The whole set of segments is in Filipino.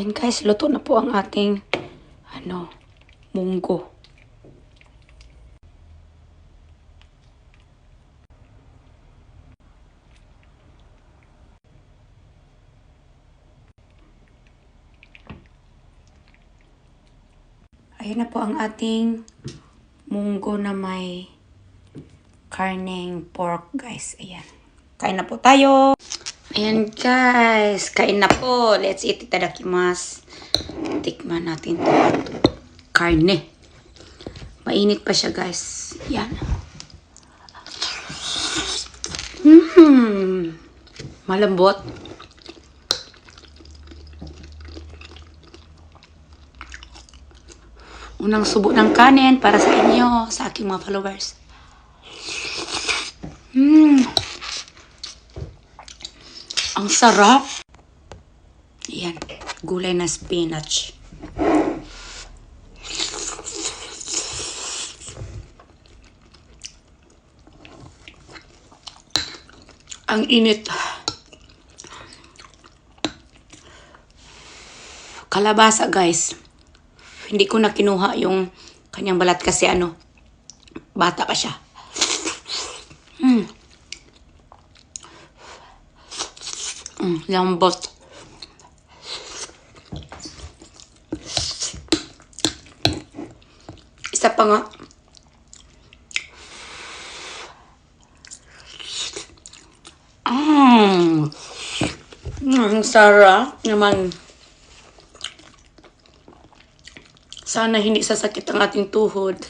Ayan guys, luto na po ang ating ano, munggo. Ayan na po ang ating munggo na may karneng pork, guys. Ayan. Kain na po tayo. Ayan, guys. Kain na po. Let's eat itadakimasu. Tikman natin to karne. Mainit pa siya, guys. Yan. Mmm. Malambot. Unang subo ng kanin para sa inyo, sa aking mga followers. Mmm. Ang sarap. Yan. Gulay na spinach. Ang init. Kalabasa, guys. Hindi ko na kinuha yung kanyang balat kasi ano, bata pa siya. Mm. Mm, lambot. Isa pa nga. Mm. Mm, ang sarap naman. Sana hindi sasakit ang ating tuhod.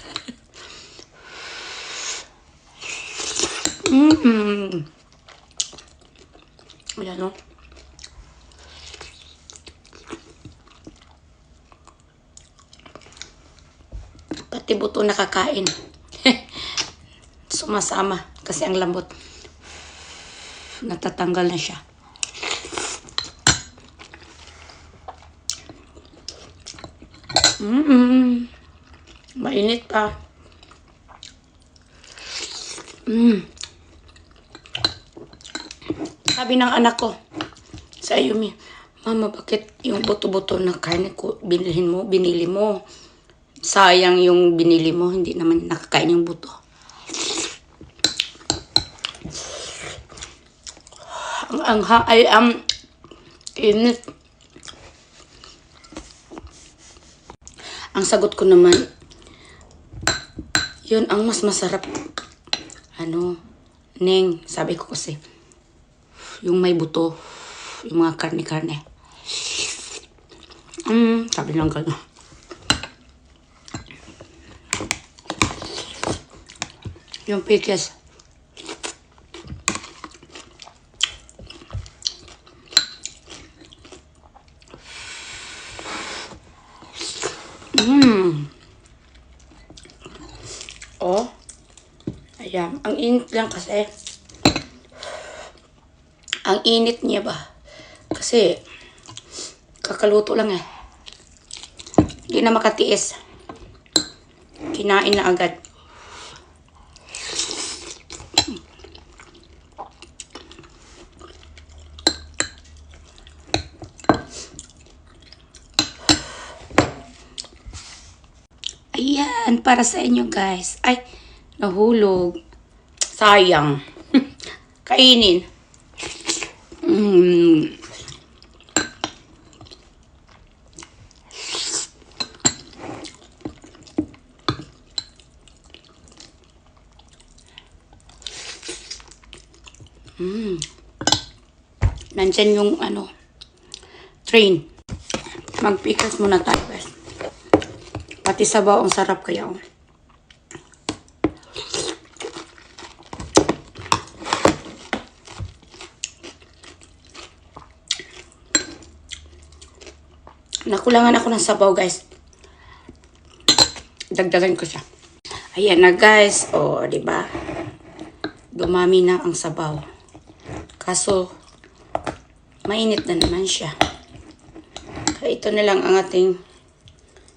mm. Ayan, no? Pati buto nakakain. Sumasama kasi ang lambot. Natatanggal na siya. Mm Mainit pa. Mm. Sabi ng anak ko sa Ayumi, Mama, bakit yung buto-buto ng karne ko binilhin mo, binili mo? Sayang yung binili mo, hindi naman nakakain yung buto. Ang angha ay ang init. Ang sagot ko naman, yun ang mas masarap. Ano, Neng, sabi ko kasi, yung may buto, yung mga karne-karne. Mm, sabi lang gano'n. Yung pickles. Mm. Oh. Ayan. Ang init lang kasi. Ang init niya ba? Kasi, kakaluto lang eh. Hindi na makatiis. Kinain na agad. Ayan, para sa inyo guys. Ay, nahulog. Sayang. Kainin. Mm. Mm. Nandyan yung ano, train. Magpikas muna tayo guys. Pati sabaw ang sarap kaya. oh. Nakulangan ako ng sabaw, guys. Dagdagan ko siya. Ayan na, guys. O, di ba? Dumami na ang sabaw. Kaso, mainit na naman siya. Kaya ito na lang ang ating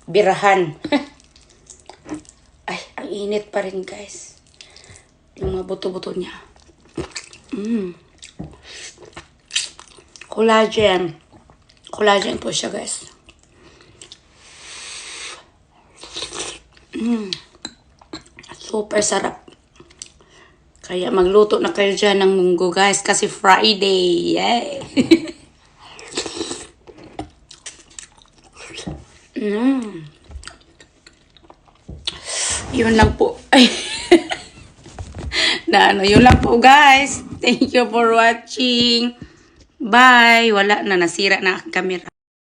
birahan. Ay, ang init pa rin, guys. Yung mga buto-buto niya. Mm. Collagen. Collagen po siya, guys. Mm. Super sarap. Kaya magluto na kayo dyan ng munggo, guys. Kasi Friday. Yay! mm. Yun lang po. Ay. na ano, yun lang po, guys. Thank you for watching. Bye. Wala na, nasira na ang camera.